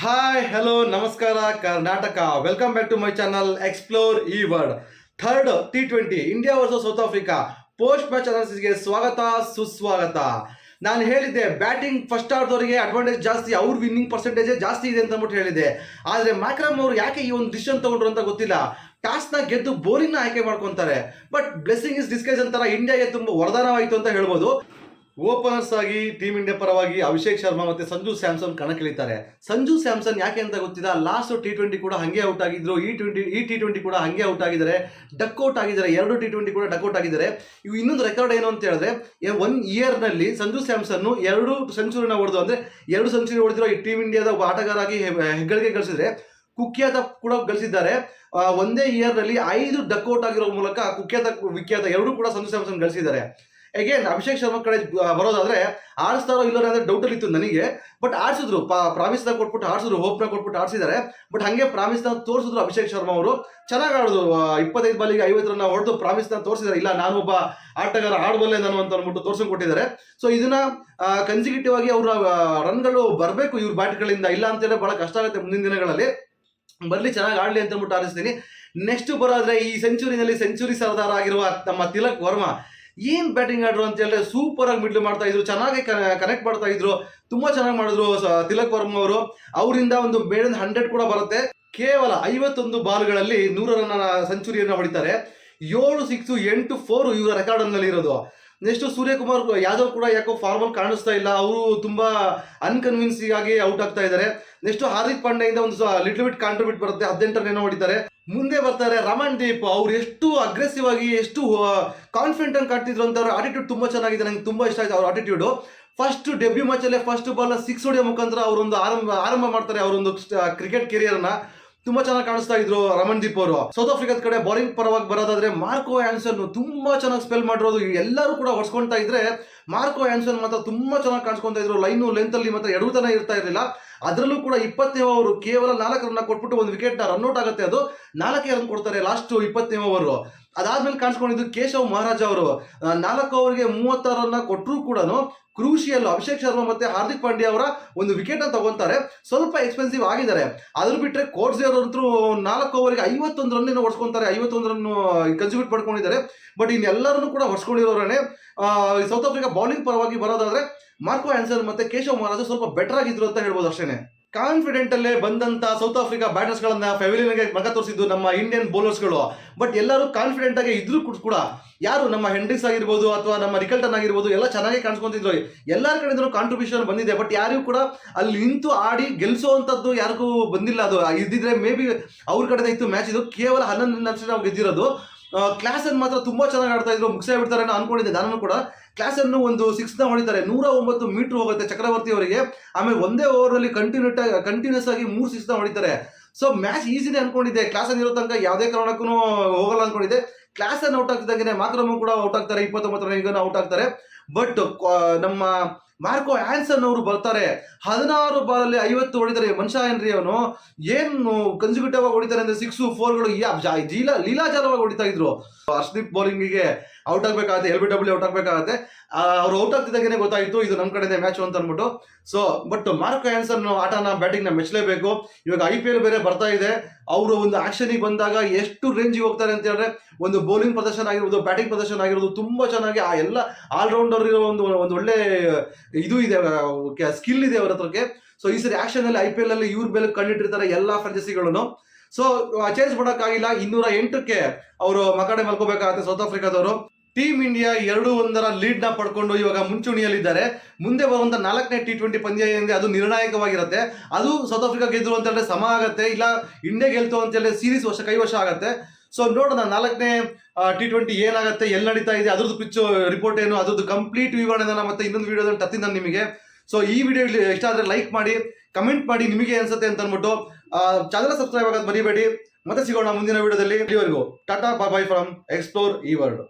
Hi hello ನಮಸ್ಕಾರ, Karnataka. Welcome back to my channel explore ಈ word third T twenty India versus South Africa post match ಅನಾಲಿಸಿಸ್ಗೆ ಸ್ವಾಗತ, ಸುಸ್ವಾಗತ. ನಾನು ಹೇಳಿದ್ದೆ batting first ಆಡ್ದವರಿಗೆ advantage ಜಾಸ್ತಿ, ಅವ್ರ ವಿನ್ನಿಂಗ್ ಪರ್ಸೆಂಟೇಜೇ ಜಾಸ್ತಿ ಇದೆ ಅಂತ ಅಂದ್ಬಿಟ್ಟು ಹೇಳಿದೆ. ಆದರೆ ಮ್ಯಾಕ್ರಮ್ ಅವರು ಯಾಕೆ ಈ ಒಂದು ಡಿಸಿಷನ್ ತೊಗೊಂಡ್ರು ಅಂತ ಗೊತ್ತಿಲ್ಲ. ಟಾಸ್ನ ಗೆದ್ದು ಬೌಲಿಂಗ್ನ ಆಯ್ಕೆ ಮಾಡ್ಕೊತಾರೆ. ಬಟ್ ಬ್ಲೆಸ್ಸಿಂಗ್ ಇಸ್ ಡಿಸ್ಕೈಸ್ ಅಂತಾರ ಇಂಡಿಯಾಗೆ ತುಂಬ ವರದಾನವಾಯಿತು ಅಂತ ಹೇಳ್ಬೋದು. ಓಪನರ್ಸ್ ಆಗಿ ಟೀಮ್ ಇಂಡಿಯಾ ಪರವಾಗಿ ಅಭಿಷೇಕ್ ಶರ್ಮಾ ಮತ್ತೆ ಸಂಜು ಸ್ಯಾಮ್ಸನ್ ಕಣಕ್ಕಿಳಿತಾರೆ. ಸಂಜು ಸ್ಯಾಮ್ಸನ್ ಯಾಕೆ ಅಂತ ಗೊತ್ತಿಲ್ಲ. ಲಾಸ್ಟ್ ಟಿ ಟ್ವೆಂಟಿ ಕೂಡ ಹಂಗೆ ಔಟ್ ಆಗಿದ್ರು. ಈ ಟ್ವೆಂಟಿ ಈ ಟಿ ಟ್ವೆಂಟಿ ಕೂಡ ಹಂಗೆ ಔಟ್ ಆಗಿದ್ದಾರೆ. ಡಕ್ ಔಟ್ ಆಗಿದ್ದಾರೆ. ಎರಡು ಟಿ ಟ್ವೆಂಟಿ ಕೂಡ ಡಕ್ಔಟ್ ಆಗಿದ್ದಾರೆ. ಇವು ಇನ್ನೊಂದು ರೆಕಾರ್ಡ್ ಏನು ಅಂತ ಹೇಳಿದ್ರೆ ಒನ್ ಇಯರ್ನಲ್ಲಿ ಸಂಜು ಸ್ಯಾಮ್ಸನ್ ಎರಡು ಸೆಂಚುರಿನ ಹೊಡೆದು ಅಂದ್ರೆ ಎರಡು ಸೆಂಚುರಿ ಹೊಡೆದಿರೋ ಈ ಟೀಮ್ ಇಂಡಿಯಾದ ಆಟಗಾರಾಗಿ ಹೆಗ್ಗಳಿಗೆ ಗಳಿಸಿದ್ರೆ, ಕುಖ್ಯಾತ ಕೂಡ ಗಳಿಸಿದ್ದಾರೆ. ಒಂದೇ ಇಯರ್ನಲ್ಲಿ ಐದು ಡಕ್ ಔಟ್ ಆಗಿರೋ ಮೂಲಕ ಕುಖ್ಯಾತ, ವಿಖ್ಯಾತ ಎರಡೂ ಕೂಡ ಸಂಜು ಸ್ಯಾಮ್ಸನ್ ಗಳಿಸಿದ್ದಾರೆ. ಅಗೇನ್ ಅಭಿಷೇಕ್ ಶರ್ಮಾ ಕಡೆ ಬರೋದಾದ್ರೆ ಆಡಿಸ್ತಾರೋ ಇಲ್ಲೋ ಅಂದ್ರೆ ಡೌಟ್ ಅಲ್ಲಿ ಇತ್ತು ನನಗೆ. ಬಟ್ ಆಡಿಸಿದ್ರು ಪ್ರಾಮಿಸ್ನ ಕೊಟ್ಬಿಟ್ಟು ಆಡಿಸಿದ್ರು ಹೋಪ್ನ ಕೊಟ್ಬಿಟ್ಟು ಆಡಿಸಿದ್ದಾರೆ ಬಟ್ ಹಂಗೆ ಪ್ರಾಮಿಸ್ನ ತೋರಿಸಿದ್ರು ಅಭಿಷೇಕ್ ಶರ್ಮಾ ಅವರು. ಚೆನ್ನಾಗಿ ಆಡಿದ್ರು ಇಪ್ಪತ್ತೈದು ಬಾಲಿಗೆ ಐವತ್ತು ರನ್ನ ಹೊಡೆದು ಪ್ರಾಮಿಸ್ನ ತೋರಿಸಿದ್ದಾರೆ. ಇಲ್ಲ, ನಾನು ಒಬ್ಬ ಆಟಗಾರ, ಆಡಬಲ್ಲೆ ನಾನು ಅಂತ ಅಂದ್ಬಿಟ್ಟು ತೋರ್ಸ್ಕೊಂಡು ಕೊಟ್ಟಿದ್ದಾರೆ. ಸೊ ಇದನ್ನ ಕನ್ಸಿಕ್ಯೂಟಿವ್ ಆಗಿ ಅವರ ರನ್ಗಳು ಬರಬೇಕು ಇವ್ರ ಬ್ಯಾಟ್ಗಳಿಂದ. ಇಲ್ಲ ಅಂತೇಳಿ ಬಹಳ ಕಷ್ಟ ಆಗುತ್ತೆ ಮುಂದಿನ ದಿನಗಳಲ್ಲಿ. ಬರಲಿ, ಚೆನ್ನಾಗಿ ಆಡಲಿ ಅಂತ ಅಂದ್ಬಿಟ್ಟು ಆರಿಸ್ತೀನಿ. ನೆಕ್ಸ್ಟ್ ಬರೋದ್ರೆ ಈ ಸೆಂಚುರಿನಲ್ಲಿ ಸೆಂಚುರಿ ಸರ್ದಾರ ಆಗಿರುವ ನಮ್ಮ ತಿಲಕ್ ವರ್ಮಾ. ಏನ್ ಬ್ಯಾಟಿಂಗ್ ಆಡ್ರು ಅಂತ ಹೇಳಿದ್ರೆ ಸೂಪರ್ ಆಗಿ ಮಿಡ್ಲ್ ಮಾಡ್ತಾ ಇದ್ರು, ಚೆನ್ನಾಗಿ ಕನೆಕ್ಟ್ ಮಾಡ್ತಾ ಇದ್ರು, ತುಂಬಾ ಚೆನ್ನಾಗಿ ಮಾಡಿದ್ರು ತಿಲಕ್ ವರ್ಮ ಅವರು. ಅವರಿಂದ ಒಂದು ಮೇಡನ್ ಹಂಡ್ರೆಡ್ ಕೂಡ ಬರುತ್ತೆ. ಕೇವಲ ಐವತ್ತೊಂದು ಬಾಲ್ಗಳಲ್ಲಿ ನೂರ ರನ್ನ ಸೆಂಚುರಿಯನ್ನ ಹೊಡಿತಾರೆ. ಏಳು ಸಿಕ್ಸು ಎಂಟು ಫೋರ್ ಇವರ ರೆಕಾರ್ಡ್ನಲ್ಲಿ ಇರೋದು ನೆಕ್ಸ್ಟ್ ಸೂರ್ಯಕುಮಾರ್ ಯಾದವ್ ಕೂಡ ಯಾಕೋ ಫಾರ್ಮಲ್ ಕಾಣಿಸ್ತಾ ಇಲ್ಲ. ಅವರು ತುಂಬಾ ಅನ್ಕನ್ವಿನ್ಸಿಂಗ್ ಆಗಿ ಔಟ್ ಆಗ್ತಾ ಇದ್ದಾರೆ ನೆಕ್ಸ್ಟ್ ಹಾರ್ದಿಕ್ ಪಾಂಡೆಯಿಂದ ಒಂದು ಲಿಟ್ಲ್ ಬಿಟ್ ಕಾಂಟ್ರಿಬ್ಯೂಟ್ ಬರುತ್ತೆ. ಹದಿನೆಂಟರ ಏನೋ ಹೊಡಿತಾರೆ. ಮುಂದೆ ಬರ್ತಾರೆ ರಮಣ್ ದೀಪ್. ಅವ್ರು ಎಷ್ಟು ಅಗ್ರೆಸಿವ್ ಆಗಿ ಎಷ್ಟು ಕಾನ್ಫಿಡೆಂಟ್ ಆಗಿ ಕಾಡ್ತಿದ್ರು ಅಂತ ಅವ್ರ ಆಟಿಟ್ಯೂಡ್ ತುಂಬಾ ಚೆನ್ನಾಗಿದೆ. ನಂಗೆ ತುಂಬಾ ಇಷ್ಟ ಆಯ್ತು ಅವ್ರ ಆಟಿಟ್ಯೂಡ್ ಫಸ್ಟ್ ಡೆಬ್ಯೂ ಮ್ಯಾಚಲ್ಲೇ ಫಸ್ಟ್ ಬಾಲ್ ಸಿಕ್ಸ್ ಹೊಡೆಯೋ ಮುಖಾಂತರ ಅವರೊಂದು ಆರಂಭ ಆರಂಭ ಮಾಡ್ತಾರೆ ಅವರೊಂದು ಕ್ರಿಕೆಟ್ ಕೆರಿಯರ್ನ ತುಂಬಾ ಚೆನ್ನಾಗಿ ಕಾಣಿಸ್ತಾ ಇದ್ರು ರಮಣ್ ದೀಪ್ ಅವರು. ಸೌತ್ ಆಫ್ರಿಕಾದ ಕಡೆ ಬೌಲಿಂಗ್ ಪರವಾಗಿ ಬರೋದಾದ್ರೆ ಮಾರ್ಕೋ ಆನ್ಸನ್ ತುಂಬಾ ಚೆನ್ನಾಗಿ ಸ್ಪೆಲ್ ಮಾಡಿರೋದು. ಎಲ್ಲರೂ ಕೂಡ ಹೊಡ್ಸ್ಕೊಂತಾ ಇದ್ರೆ ಮಾರ್ಕೋ ಆನ್ಸನ್ ಮಾತ್ರ ತುಂಬಾ ಚೆನ್ನಾಗಿ ಕಾಣಿಸ್ಕೊಂತ ಇದ್ರು. ಲೈನು ಲೆಂತ್ ಅಲ್ಲಿ ಮಾತ್ರ ಎಡವುತನ ಇರ್ತಾ ಇರಲಿಲ್ಲ. ಅದರಲ್ಲೂ ಕೂಡ ಇಪ್ಪತ್ತನೇ ಓವರ್ ಕೇವಲ ನಾಲ್ಕು ರನ್ನ ಕೊಟ್ಬಿಟ್ಟು ಒಂದು ವಿಕೆಟ್ ರನ್ಔಟ್ ಆಗುತ್ತೆ ಅದು. ನಾಲ್ಕೇ ರನ್ ಕೊಡ್ತಾರೆ ಲಾಸ್ಟ್ ಇಪ್ಪತ್ತನೇ ಓವರ್ ಅದಾದ್ಮೇಲೆ ಕಾಣಿಸ್ಕೊಂಡಿದ್ದು ಕೇಶವ್ ಮಹಾರಾಜ ಅವರು. ನಾಲ್ಕು ಓವರ್ಗೆ ಮೂವತ್ತಾರು ರನ್ನ ಕೊಟ್ಟರು ಕೂಡ ಕ್ರೂಷಿಯಲ್ ಅಭಿಷೇಕ್ ಶರ್ಮಾ ಮತ್ತೆ ಹಾರ್ದಿಕ್ ಪಾಂಡ್ಯ ಅವರ ಒಂದು ವಿಕೆಟ್ ಅನ್ನು ತಗೊಂತಾರೆ. ಸ್ವಲ್ಪ ಎಕ್ಸ್ಪೆನ್ಸಿವ್ ಆಗಿದ್ದಾರೆ. ಅದ್ರ ಬಿಟ್ಟರೆ ಕೋರ್ಸ್ ನಾಲ್ಕು ಓವರ್ಗೆ ಐವತ್ತೊಂದು ರನ್ ಹೊಡ್ಸ್ಕೊಂತಾರೆ. ಐವತ್ತೊಂದು ರನ್ ಕನ್ಸಿಬ್ಯೂಟ್ ಪಡ್ಕೊಂಡಿದ್ದಾರೆ ಬಟ್ ಇನ್ನೆಲ್ಲರನ್ನು ಕೂಡ ಹೊಡ್ಸ್ಕೊಂಡಿರೋರೇ ಸೌತ್ ಆಫ್ರಿಕಾ ಬೌಲಿಂಗ್ ಪರವಾಗಿ ಬರೋದಾದ್ರೆ ಮಾರ್ಕೋ ಆನ್ಸರ್ ಮತ್ತೆ ಕೇಶವ್ ಮಹಾರಾಜ್ ಸ್ವಲ್ಪ ಬೆಟರ್ ಆಗಿದ್ರು ಅಂತ ಹೇಳ್ಬೋದು ಅಷ್ಟೇನೆ. ಕಾನ್ಫಿಡೆಂಟ್ ಅಲ್ಲೇ ಬಂದಂತ ಸೌತ್ ಆಫ್ರಿಕಾ ಬ್ಯಾಟರ್ಸ್ ಗಳನ್ನ ಫೆವಿಲಿಯನ್ಗೆ ಮಗ ತೋರಿಸಿದ್ದು ನಮ್ಮ ಇಂಡಿಯನ್ ಬೌಲರ್ಸ್ಗಳು ಬಟ್ ಎಲ್ಲರೂ ಕಾನ್ಫಿಡೆಂಟ್ ಆಗಿ ಇದ್ರು ಕೂಡ- ಯಾರು ನಮ್ಮ ಹೆಂಡ್ರಿಕ್ಸ್ ಆಗಿರ್ಬೋದು ಅಥವಾ ನಮ್ಮ ರಿಕಲ್ಟನ್ ಆಗಿರ್ಬೋದು ಎಲ್ಲ ಚೆನ್ನಾಗಿ ಕಾಣಿಸ್ಕೊಂತಿದ್ರು. ಎಲ್ಲರ ಕಡೆಯಿಂದಲೂ ಕಾಂಟ್ರಿಬ್ಯೂಷನ್ ಬಂದಿದೆ. ಬಟ್ ಯಾರಿಗೂ ಕೂಡ ಅಲ್ಲಿ ನಿಂತು ಆಡಿ ಗೆಲ್ಸೋವಂಥದ್ದು ಯಾರಿಗೂ ಬಂದಿಲ್ಲ. ಅದು ಇದ್ದಿದ್ರೆ ಮೇ ಬಿ ಅವ್ರ ಕಡೆ ಇತ್ತು ಮ್ಯಾಚ್ ಇದು ಕೇವಲ ಹನ್ನೊಂದು ನಿಮಿಷ ನಾವು ಗೆದ್ದಿರೋದು. ಕ್ಲಾಸ್ ಅನ್ನು ಮಾತ್ರ ತುಂಬಾ ಚೆನ್ನಾಗಿ ಆಡ್ತಾ ಇದ್ರು, ಮುಗಿಸೇ ಬಿಡ್ತಾರೆ ಅನ್ಕೊಂಡಿದ್ದೆ ನಾನು ಕೂಡ. ಕ್ಲಾಸನ್ನು ಒಂದು ಸಿಕ್ಸ್ನ ಹೊಡಿತಾರೆ ನೂರ ಒಂಬತ್ತು ಮೀಟರ್ ಹೋಗುತ್ತೆ ಚಕ್ರವರ್ತಿ ಅವರಿಗೆ ಆಮೇಲೆ ಒಂದೇ ಓವರ್ ಅಲ್ಲಿ ಕಂಟಿನ್ಯೂ ಕಂಟಿನ್ಯೂಸ್ ಆಗಿ ಮೂರು ನ ಹೊಡಿತಾರೆ. ಸೊ ಮ್ಯಾಚ್ ಈಸಿನೇ ಅನ್ಕೊಂಡಿದ್ದೆ. ಕ್ಲಾಸ್ ಅಲ್ಲಿ ಇರೋ ತನಕ ಯಾವುದೇ ಕಾರಣಕ್ಕೂ ಹೋಗಲ್ಲ ಅನ್ಕೊಂಡಿದ್ದೆ. ಕ್ಲಾಸ್ ಅನ್ನು ಔಟ್ ಆಗ್ತಿದ್ದಂಗೆ ಮಾತ್ರ ಕೂಡ ಔಟ್ ಆಗ್ತಾರೆ ಇಪ್ಪತ್ತೊಂಬತ್ತು ರನ್ಗೆ ಔಟ್ ಆಗ್ತಾರೆ. ಬಟ್ ನಮ್ಮ ಮಾರ್ಕೋ ಆನ್ಸನ್ ಅವರು ಬರ್ತಾರೆ. ಹದಿನಾರು ಬಾಲಲ್ಲಿ ಐವತ್ತು ಹೊಡಿತಾರೆ. ಮನುಷ್ಯ ಏನ್ರಿ ಅವನು? ಏನು ಕನ್ಸಿಕ್ಯೂಟಿವ್ ಆಗಿ ಹೊಡಿತಾರೆ ಅಂದ್ರೆ ಸಿಕ್ಸ್ ಫೋರ್ಗಳು ಲೀಲಾ ಲೀಲಾಜಾಲವಾಗಿ ಹೊಡಿತಾ ಇದ್ರು. ಹರ್ಷದೀಪ್ ಬೌಲಿಂಗಿಗೆ ಔಟ್ ಆಗ್ಬೇಕಾಗುತ್ತೆ ಎಲ್ ಬಿ ಡಬ್ಲ್ಯೂ ಔಟ್ ಆಗ್ಬೇಕಾಗತ್ತೆ. ಅವ್ರು ಔಟ್ ಆಗ್ತಿದ್ದಾಗೇನೆ ಗೊತ್ತಾಯಿತು, ಇದು ನಮ್ಮ ಕಡೆನೇ ಮ್ಯಾಚ್ ಅಂತ ಅಂದ್ಬಿಟ್ಟು. ಸೊ ಬಟ್ ಮಾರ್ಕೋ ಆನ್ಸನ್ ಆಟನ ಬ್ಯಾಟಿಂಗ್ನ ಮೆಚ್ಚಲೇಬೇಕು. ಇವಾಗ ಐ ಪಿ ಎಲ್ ಬೇರೆ ಬರ್ತಾ ಇದೆ. ಅವರು ಒಂದು ಆಕ್ಷನಿಗೆ ಬಂದಾಗ ಎಷ್ಟು ರೇಂಜಿಗೆ ಹೋಗ್ತಾರೆ ಅಂತ ಹೇಳಿದ್ರೆ, ಒಂದು ಬೌಲಿಂಗ್ ಪ್ರದರ್ಶನ ಆಗಿರ್ಬೋದು ಬ್ಯಾಟಿಂಗ್ ಪ್ರದರ್ಶನ ಆಗಿರ್ಬೋದು ತುಂಬಾ ಚೆನ್ನಾಗಿ ಆ ಎಲ್ಲ ಆಲ್ರೌಂಡರ್ ಇರೋ ಒಂದು ಒಂದು ಒಳ್ಳೆ ಇದು ಇದೆ ಸ್ಕಿಲ್ ಇದೆ ಅವ್ರ ಹತ್ರಕ್ಕೆ. ಸೊ ಈ ಸರಿ ಆಕ್ಷನ್ ಅಲ್ಲಿ ಐ ಪಿ ಎಲ್ ಅಲ್ಲಿ ಇವ್ರ ಮೇಲೆ ಕಂಡಿಟ್ಟಿರ್ತಾರೆ ಎಲ್ಲಾ ಫ್ರಾಂಚೈಸಿಗಳನ್ನು ಸೊ ಚೇಂಜ್ ಮಾಡೋಕ್ಕಾಗಿಲ್ಲ. ಇನ್ನೂರ ಎಂಟಕ್ಕೆ ಅವರು ಮಕಡೆ ಮಲ್ಕೋಬೇಕಾಗತ್ತೆ ಸೌತ್ ಆಫ್ರಿಕಾದವರು ಟೀಮ್ ಇಂಡಿಯಾ ಎರಡು ಒಂದರ ಲೀಡ್ನ ಪಡ್ಕೊಂಡು ಇವಾಗ ಮುಂಚೂಣಿಯಲ್ಲಿದ್ದಾರೆ. ಮುಂದೆ ಬರುವಂತ ನಾಲ್ಕನೇ ಟಿ ಟ್ವೆಂಟಿ ಪಂದ್ಯ ಅದು ನಿರ್ಣಾಯಕವಾಗಿರುತ್ತೆ. ಅದು ಸೌತ್ ಆಫ್ರಿಕಾ ಗೆದ್ರು ಅಂತ ಹೇಳಿದ್ರೆ ಸಮ ಆಗುತ್ತೆ. ಇಲ್ಲ ಇಂಡಿಯಾ ಗೆಲ್ತು ಅಂತ ಹೇಳಿದ್ರೆ ಸೀರೀಸ್ ವರ್ಷ, ಕೈ ವರ್ಷ ಆಗತ್ತೆ. ಸೊ ನೋಡೋಣ ನಾಲ್ಕನೇ ಟಿ ಟ್ವೆಂಟಿ ಏನಾಗುತ್ತೆ, ಎಲ್ಲಿ ನಡೀತಾ ಇದೆ, ಅದ್ರದ್ದು ಪಿಚ್ಚು ರಿಪೋರ್ಟ್ ಏನು, ಅದ್ರದ್ದು ಕಂಪ್ಲೀಟ್ ವಿವರಣೆ ನಾನು ಮತ್ತೆ ಇನ್ನೊಂದು ವಿಡಿಯೋದಲ್ಲಿ ತತ್ತಿ ನಾನು ನಿಮಗೆ. ಸೊ ಈ ವಿಡಿಯೋ ಇಷ್ಟ ಆದ್ರೆ ಲೈಕ್ ಮಾಡಿ ಕಮೆಂಟ್ ಮಾಡಿ ನಿಮಗೆ ಅನ್ಸುತ್ತೆ ಅಂತ ಅಂದ್ಬಿಟ್ಟು ಚಾನಲ್ ಸಬ್ಸ್ಕ್ರೈಬ್ ಆಗೋದು ಮರಿಬೇಡಿ. ಮತ್ತೆ ಸಿಗೋಣ ಮುಂದಿನ ವಿಡಿಯೋದಲ್ಲಿ ಇಲ್ಲಿವರೆಗೂ, ಟಾಟಾ ಬಾಯ್ ಫ್ರಮ್ ಎಕ್ಸ್ಪ್ಲೋರ್ ಈ ವರ್ಲ್ಡ್